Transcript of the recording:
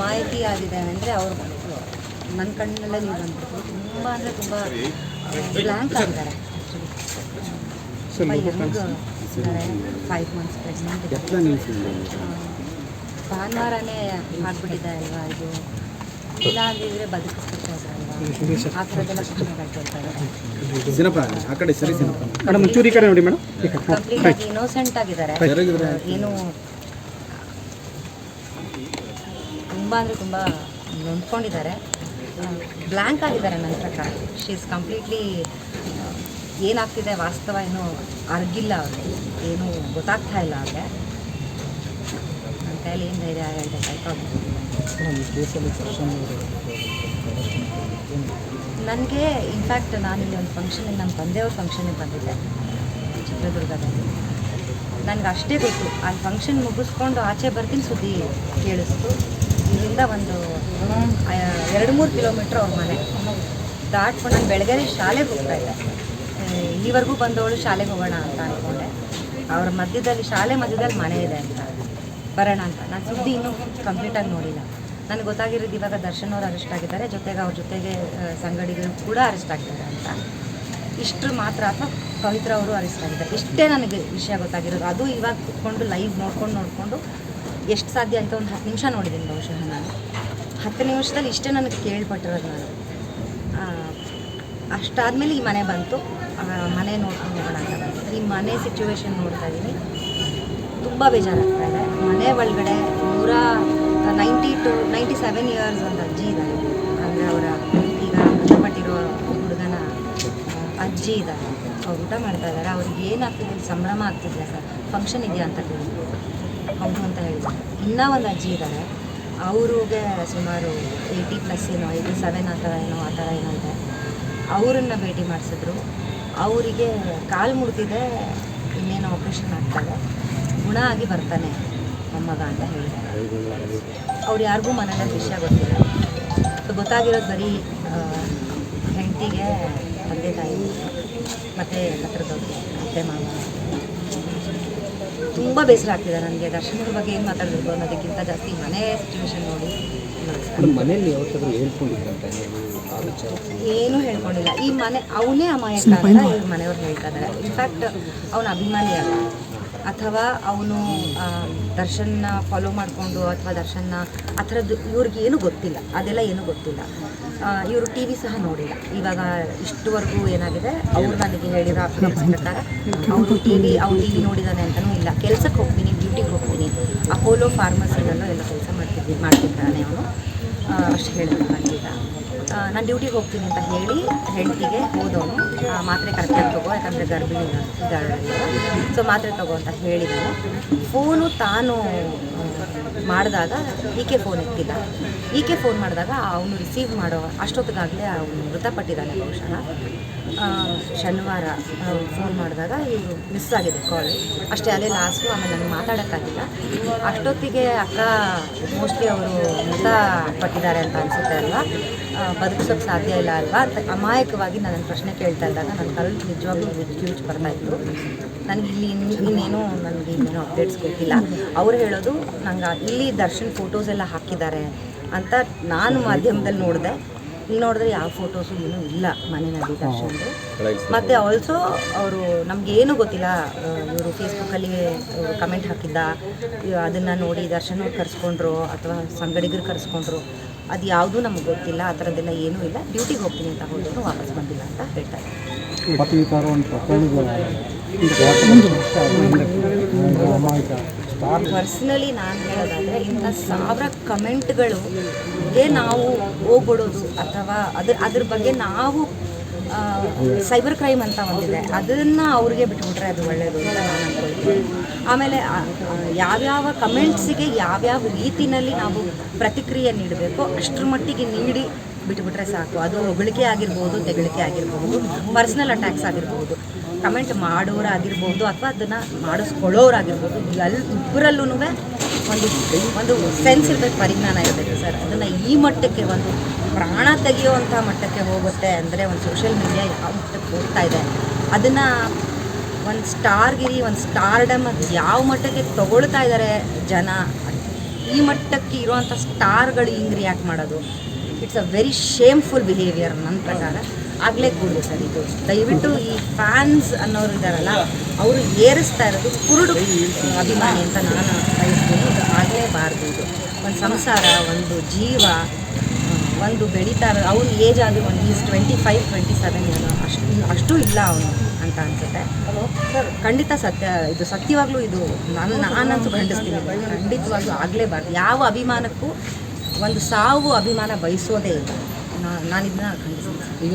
ಮಾಹಿತಿ ಆಗಿದೆ ಅಂದರೆ ಅವ್ರು ನನ್ನ ಕಣ್ಣಲ್ಲೇ ನೀವು ಬಂದ್ಬಿಟ್ಟು ತುಂಬ ಅಂದರೆ ತುಂಬ ಬ್ಲ್ಯಾಂಕ್ ಆಗಿದ್ದಾರೆ ಫೈವ್ ಮಂತ್ಸ್ ಪ್ರೆಗ್ನೆಂಟ್ ಭಾನುವಾರನೇ ಆಗ್ಬಿಟ್ಟಿದೆ ಅಲ್ವಾ ಇದು? ಇಲ್ಲ ಅಂದಿದ್ರೆ ಬದುಕಿಸ್ಬಿಡ್ತಾ ಇದ್ರಲ್ವಾ ಆ ಥರದ್ದೆಲ್ಲ ಸಿನಪ್ಪ ಆಗಿದ್ದಾರೆ. ಕಡೆ ತುಂಬ ಅಂದರೆ ತುಂಬ ನೊಂದ್ಕೊಂಡಿದ್ದಾರೆ. ಬ್ಲ್ಯಾಂಕ್ ಆಗಿದ್ದಾರೆ ನನ್ನ ಪ್ರಕಾರ. ಶಿ ಇಸ್ ಕಂಪ್ಲೀಟ್ಲಿ ಏನಾಗ್ತಿದೆ ವಾಸ್ತವ ಏನು ಅರ್ಗಿಲ್ಲ ಅವ್ರಿಗೆ. ಏನು ಗೊತ್ತಾಗ್ತಾ ಇಲ್ಲ ಅವ್ರಿಗೆ. ನನ್ನ ಕೈಯಲ್ಲಿ ಏನು ಧೈರ್ಯ ಹೇಳ್ಬೇಕಾಯ್ತು ನನಗೆ ಇನ್ಫ್ಯಾಕ್ಟ್ ನಾನು ಇಲ್ಲಿ ಒಂದು ಫಂಕ್ಷನಿಗೆ ನಮ್ಮ ತಂದೆಯವ್ರ ಫಂಕ್ಷನಿಗೆ ಬಂದಿದ್ದೆ. ಚಿತ್ರದುರ್ಗದಲ್ಲಿ. ನನಗೆ ಅಷ್ಟೇ ಗೊತ್ತು. ಅಲ್ಲಿ ಫಂಕ್ಷನ್ ಮುಗಿಸ್ಕೊಂಡು ಆಚೆ ಬರ್ತೀನಿ ಸುದ್ದಿ ಕೇಳಿಸ್ತು. ಇಲ್ಲಿಂದ ಒಂದು ಎರಡು ಮೂರು ಕಿಲೋಮೀಟ್ರ್ ಅವ್ರ ಮನೆ. ದಾಟ್ಕೊಂಡು ನಾನು ಬೆಳಗ್ಗೆ ಶಾಲೆಗೆ ಹೋಗ್ತಾ ಇದ್ದೆ. ಇಲ್ಲಿವರೆಗೂ ಬಂದವಳು ಶಾಲೆಗೆ ಹೋಗೋಣ ಅಂತ ಅಂದ್ಕೊಂಡೆ ಅವ್ರ ಮಧ್ಯದಲ್ಲಿ, ಶಾಲೆ ಮಧ್ಯದಲ್ಲಿ ಮನೆ ಇದೆ ಅಂತ. ಬರೋಣ ಅಂತ. ನಾನು ಸುದ್ದಿ ಇನ್ನೂ ಕಂಪ್ಲೀಟಾಗಿ ನೋಡಿಲ್ಲ. ನನಗೆ ಗೊತ್ತಾಗಿರೋದು ಇವಾಗ ದರ್ಶನ್ ಅವರು ಅರೆಸ್ಟ್ ಆಗಿದ್ದಾರೆ. ಜೊತೆಗೆ ಅವ್ರ ಜೊತೆಗೆ ಸಂಗಡಿಗರು ಕೂಡ ಅರೆಸ್ಟ್ ಆಗಿದ್ದಾರೆ ಅಂತ. ಇಷ್ಟರು ಮಾತ್ರ ಅಥವಾ ಪವಿತ್ರ ಅವರು ಅರೆಸ್ಟ್ ಆಗಿದ್ದಾರೆ. ಇಷ್ಟೇ ನನಗೆ ವಿಷಯ ಗೊತ್ತಾಗಿರೋದು. ಅದು ಇವಾಗ ಕುತ್ಕೊಂಡು ಲೈವ್ ನೋಡ್ಕೊಂಡು, ನೋಡಿಕೊಂಡು ಎಷ್ಟು ಸಾಧ್ಯ ಅಂತ ಒಂದು ಹತ್ತು ನಿಮಿಷ ನೋಡಿದ್ದೀನಿ ಬಹುಶಃ ನಾನು. ಹತ್ತು ನಿಮಿಷದಲ್ಲಿ ಇಷ್ಟೇ ನನಗೆ ಕೇಳ್ಪಟ್ಟಿರೋದು ನಾನು. ಅಷ್ಟಾದಮೇಲೆ ಈ ಮನೆ ಬಂತು. ಮನೆ ನೋಡ್ಕೊಂಡು ಹೋಗೋಣ ಅಂತ ಈ ಮನೆ ಸಿಚುವೇಶನ್ ನೋಡ್ತಾ ಇದ್ದೀನಿ ತುಂಬ ಬೇಜಾರಾಗ್ತಾ ಇದೆ. ಮನೆ ಒಳಗಡೆ ನೂರ, ninety two, ninety seven years ಒಂದು ಅಜ್ಜಿ ಇದ್ದಾರೆ. ಅಂದರೆ ಅವರ ಈಗ ಮೃತಪಟ್ಟಿರೋ ಹುಡುಗನ ಅಜ್ಜಿ ಇದ್ದಾರೆ. ಅವ್ರು ಊಟ ಮಾಡ್ತಾ ಇದ್ದಾರೆ. ಅವ್ರಿಗೆ ಏನಾಗ್ತಿದೆ ಸಂಭ್ರಮ ಆಗ್ತಿದೆ ಸರ್? ಫಂಕ್ಷನ್ ಇದೆಯಾ ಅಂತ ಕೇಳಿದ್ರು. ಹೌದು ಅಂತ ಹೇಳಿದ್ರು. ಇನ್ನೂ ಒಂದು ಅಜ್ಜಿ ಇದ್ದಾರೆ ಅವ್ರಿಗೆ ಸುಮಾರು ಏಯ್ಟಿ ಪ್ಲಸ್ ಏನೋ ಏಯ್ಟಿ ಸೆವೆನ್ ಆ ಥರ ಏನೋ, ಆ ಥರ ಏನೋ ಇದೆ. ಅವರನ್ನು ಭೇಟಿ ಮಾಡಿಸಿದ್ರು. ಅವರಿಗೆ ಕಾಲು ಮುರಿದಿದೆ ಇನ್ನೇನು ಆಪ್ರೇಷನ್ ಆಗ್ತದೆ. ಗುಣ ಆಗಿ ಬರ್ತಾನೆ ಮೊಮ್ಮಗ ಅಂತ ಹೇಳಿದ್ದಾರೆ. ಅವ್ರು ಯಾರಿಗೂ ಮನೆಯಲ್ಲಿ ವಿಷಯ ಗೊತ್ತಿಲ್ಲ ಸೊ ಗೊತ್ತಾಗಿರೋದು ಬರೀ ಹೆಂಡತಿಗೆ ತಂದೆ ತಾಯಿ, ಮತ್ತು ಹತ್ರದವ್ರಿಗೆ ಅತ್ತೆ ಮಾವ. ತುಂಬ ಬೇಸರ ಆಗ್ತಿದೆ ನನಗೆ ದರ್ಶನದ ಬಗ್ಗೆ ಏನು ಮಾತಾಡಬೇಕು ಅನ್ನೋದಕ್ಕಿಂತ ಜಾಸ್ತಿ ಮನೆ ಸಿಚುವೇಶನ್ ನೋಡಿ. ಮನೆಯಲ್ಲಿ ಯಾವತ್ತಾದ್ರೂ ಏನೂ ಹೇಳ್ಕೊಂಡಿಲ್ಲ. ಈ ಮನೆ ಅವನೇ ಅಮಾಯಕ ಅಂತ ಇವ್ರ ಮನೆಯವ್ರು ಹೇಳ್ತಾ ಇದ್ದಾರೆ. ಇನ್ಫ್ಯಾಕ್ಟ್ ಅವನ ಅಭಿಮಾನಿ ಅಲ್ಲ ಅಥವಾ ಅವನು ದರ್ಶನ ಫಾಲೋ ಮಾಡಿಕೊಂಡು ಅಥವಾ ದರ್ಶನ ಆ ಥರದ್ದು ಇವ್ರಿಗೆ ಏನೂ ಗೊತ್ತಿಲ್ಲ. ಅದೆಲ್ಲ ಏನೂ ಗೊತ್ತಿಲ್ಲ. ಇವರು ಟಿ ವಿ ಸಹ ನೋಡಿಲ್ಲ. ಇವಾಗ ಇಷ್ಟುವರೆಗೂ ಏನಾಗಿದೆ? ಅವ್ರು ನನಗೆ ಹೇಳಿರೋ ಪ್ರಕಾರ ಅವರು ಟಿ ವಿ ಅವ್ರು ಟಿ ವಿ ನೋಡಿದಾನೆ ಅಂತಲೂ ಇಲ್ಲ. ಕೆಲಸಕ್ಕೆ ಹೋಗ್ತೀನಿ, ಡ್ಯೂಟಿಗೆ ಹೋಗ್ತೀನಿ. ಅಪೋಲೋ ಫಾರ್ಮಸಿನಲ್ಲೂ ಎಲ್ಲ ಕೆಲಸ ಮಾಡ್ತಿದ್ದೀನಿ ಮಾಡ್ತಿದ್ದಾನೆ ಅವನು. ಅಷ್ಟು ಹೇಳಿದ್ರು ನನಗೀಗ ನಾನು ಡ್ಯೂಟಿಗೆ ಹೋಗ್ತೀನಿ ಅಂತ ಹೇಳಿ ಹೆಂಡತಿಗೆ ಹೋದವನು. ಮಾತ್ರೆ ಕರೆಕ್ಟಾಗಿ ತಗೋ, ಯಾಕಂದರೆ ಗರ್ಭಿಣಿ ಸೊ ಮಾತ್ರೆ ತಗೋ ಅಂತ ಹೇಳಿದನು. ಫೋನು ತಾನು ಮಾಡಿದಾಗ ಈಕೆ ಫೋನ್ ಇಟ್ಟಿಲ್ಲ ಈಕೆ ಫೋನ್ ಮಾಡಿದಾಗ ಅವನು ರಿಸೀವ್ ಮಾಡೋ ಅಷ್ಟೊತ್ತಿಗಾಗಲೇ ಅವನು ಮೃತಪಟ್ಟಿದ್ದಾನೆ ಬಹುಶಃ. ಶನಿವಾರ ಫೋನ್ ಮಾಡಿದಾಗ ಇವರು ಮಿಸ್ ಆಗಿದೆ ಕಾಲ್ ಅಷ್ಟೇ ಅಲ್ಲೇ ಲಾಸ್ಟು ಆಮೇಲೆ ನನಗೆ ಮಾತಾಡೋಕ್ಕಾಗಿಲ್ಲ. ಅಷ್ಟೊತ್ತಿಗೆ ಅಕ್ಕ ಮೋಸ್ಟ್ಲಿ ಅವರು ಮೃತ ಪಟ್ಟಿದ್ದಾರೆ ಅಂತ ಅನಿಸುತ್ತೆ ಅಲ್ವಾ? ಬದುಕಿಸೋಕ್ಕೆ ಸಾಧ್ಯ ಇಲ್ಲ ಅಲ್ವಾ? ಅಂತ ಅಮಾಯಕವಾಗಿ ನನ್ನ ಪ್ರಶ್ನೆ ಕೇಳ್ತಾ ಇದ್ದಾಗ ನನ್ನ ಕಲ್ ನಿಜವಾಗ್ಲೂ ಬರ್ತಾ ಇತ್ತು. ನನಗೆ ಇಲ್ಲಿ ಇನ್ನು ಇನ್ನೇನು ನನಗೆ ಇನ್ನೇನು ಅಪ್ಡೇಟ್ಸ್ ಗೊತ್ತಿಲ್ಲ. ಅವ್ರು ಹೇಳೋದು, ನಂಗೆ ಇಲ್ಲಿ ದರ್ಶನ್ ಫೋಟೋಸ್ ಎಲ್ಲ ಹಾಕಿದ್ದಾರೆ ಅಂತ ನಾನು ಮಾಧ್ಯಮದಲ್ಲಿ ನೋಡಿದೆ. ಇಲ್ಲಿ ನೋಡಿದ್ರೆ ಯಾವ ಫೋಟೋಸು ಏನೂ ಇಲ್ಲ ಮನೆಯಲ್ಲಿ ದರ್ಶನ್ದು. ಮತ್ತು ಆಲ್ಸೋ ಅವರು, ನಮಗೇನು ಗೊತ್ತಿಲ್ಲ ಇವರು ಫೇಸ್ಬುಕ್ಕಲ್ಲಿ ಕಮೆಂಟ್ ಹಾಕಿದ್ದ, ಅದನ್ನು ನೋಡಿ ದರ್ಶನ್ ಕರೆಸ್ಕೊಂಡ್ರು ಅಥವಾ ಸಂಗಡಿಗರು ಕರೆಸ್ಕೊಂಡ್ರು. ಅದು ಯಾವುದೂ ನಮಗೆ ಗೊತ್ತಿಲ್ಲ ಆ ಥರದ್ದೆಲ್ಲ ಏನೂ ಇಲ್ಲ. ಡ್ಯೂಟಿಗೆ ಹೋಗ್ತೀನಿ ಅಂತ ಹೋದ್ರು ವಾಪಸ್ ಬಂದಿಲ್ಲ ಅಂತ ಹೇಳ್ತಾರೆ ಪರ್ಸ್ನಲಿ ನಾನು ಹೇಳೋದಾದರೆ ಇಂಥ ಸಾವಿರ ಕಮೆಂಟ್ಗಳು ನಾವು ಹೋಗ್ಬಿಡೋದು ಅಥವಾ ಅದ್ರ ಅದ್ರ ಬಗ್ಗೆ ನಾವು ಸೈಬರ್ ಕ್ರೈಮ್ ಅಂತ ಒಂದಿದೆ. ಅದನ್ನು ಅವ್ರಿಗೆ ಬಿಟ್ಬಿಟ್ರೆ ಅದು ಒಳ್ಳೆಯದು ಅಂತ ನಾನು ಆಮೇಲೆ ಯಾವ್ಯಾವ ಕಮೆಂಟ್ಸಿಗೆ ಯಾವ್ಯಾವ ರೀತಿನಲ್ಲಿ ನಾವು ಪ್ರತಿಕ್ರಿಯೆ ನೀಡಬೇಕು, ಅಷ್ಟರ ಮಟ್ಟಿಗೆ ನೀಡಿ ಬಿಟ್ಬಿಟ್ರೆ ಸಾಕು. ಅದು ಹೊಗಳಿಕೆ ಆಗಿರ್ಬೋದು, ತೆಗಳಿಕೆ ಆಗಿರ್ಬೋದು, ಪರ್ಸ್ನಲ್ ಅಟ್ಯಾಕ್ಸ್ ಆಗಿರ್ಬೋದು, ಕಮೆಂಟ್ ಮಾಡೋರಾಗಿರ್ಬೋದು, ಅಥವಾ ಅದನ್ನು ಮಾಡಿಸ್ಕೊಳ್ಳೋರಾಗಿರ್ಬೋದು ಎಲ್ ಇಬ್ಬರಲ್ಲೂ ಒಂದು ಒಂದು ಸೆನ್ಸ್ ಇರಬೇಕು ಪರಿಜ್ಞಾನ ಇರಬೇಕು ಸರ್. ಅದನ್ನು ಈ ಮಟ್ಟಕ್ಕೆ ಒಂದು ಪ್ರಾಣ ತೆಗೆಯುವಂಥ ಮಟ್ಟಕ್ಕೆ ಹೋಗುತ್ತೆ ಅಂದರೆ ಒಂದು ಸೋಷಿಯಲ್ ಮೀಡಿಯಾ ಯಾವ ಮಟ್ಟಕ್ಕೆ ಹೋಗ್ತಾ ಇದೆ. ಅದನ್ನು ಒಂದು ಸ್ಟಾರ್ಗಿರಿ ಒಂದು ಸ್ಟಾರ್ಡಮ್ ಅದು ಯಾವ ಮಟ್ಟಕ್ಕೆ ತಗೊಳ್ತಾ ಇದ್ದಾರೆ ಜನ, ಈ ಮಟ್ಟಕ್ಕೆ ಇರುವಂಥ ಸ್ಟಾರ್ಗಳು ಹಿಂಗೆ ರಿಯಾಕ್ಟ್ ಮಾಡೋದು. It's a very shameful behaviour ನನ್ನ ಪ್ರಕಾರ. ಆಗಲೇ ಕೂಡದು ಸರ್ ಇದು. ದಯವಿಟ್ಟು ಈ ಫ್ಯಾನ್ಸ್ ಅನ್ನೋರು ಇದ್ದಾರಲ್ಲ ಅವರು ಏರಿಸ್ತಾ ಇರೋದು ಕುರುಡು ಅಭಿಮಾನಿ ಅಂತ ನಾನು ಬಯಸ್ತೀನಿ. ಇದು ಆಗಲೇಬಾರ್ದು ಇದು. ಒಂದು ಸಂಸಾರ, ಒಂದು ಜೀವ ಒಂದು ಬೆಳೀತಾ ಅವ್ನ ಏಜ್ ಆದರೂ ಒಂದು is twenty five twenty seven ಅಷ್ಟು ಅಷ್ಟು ಇಲ್ಲ ಅವನು ಅಂತ ಅನ್ಸುತ್ತೆ. ಸರ್ ಖಂಡಿತ ಸತ್ಯ, ಇದು ಸತ್ಯವಾಗ್ಲೂ ಇದು ನಾನು ನಾನಂತೂ ಖಂಡಿಸ್ತೀನಿ. ಖಂಡಿತವಾಗ್ಲೂ ಆಗಲೇಬಾರ್ದು ಯಾವ ಅಭಿಮಾನಕ್ಕೂ ಒಂದು ಸಾವು ಅಭಿಮಾನ ಬಯಸೋದೇ ಇಲ್ಲ. ನಾನು ಇದನ್ನ ಖಂಡಿಸ್ತೀನಿ. ಈಗ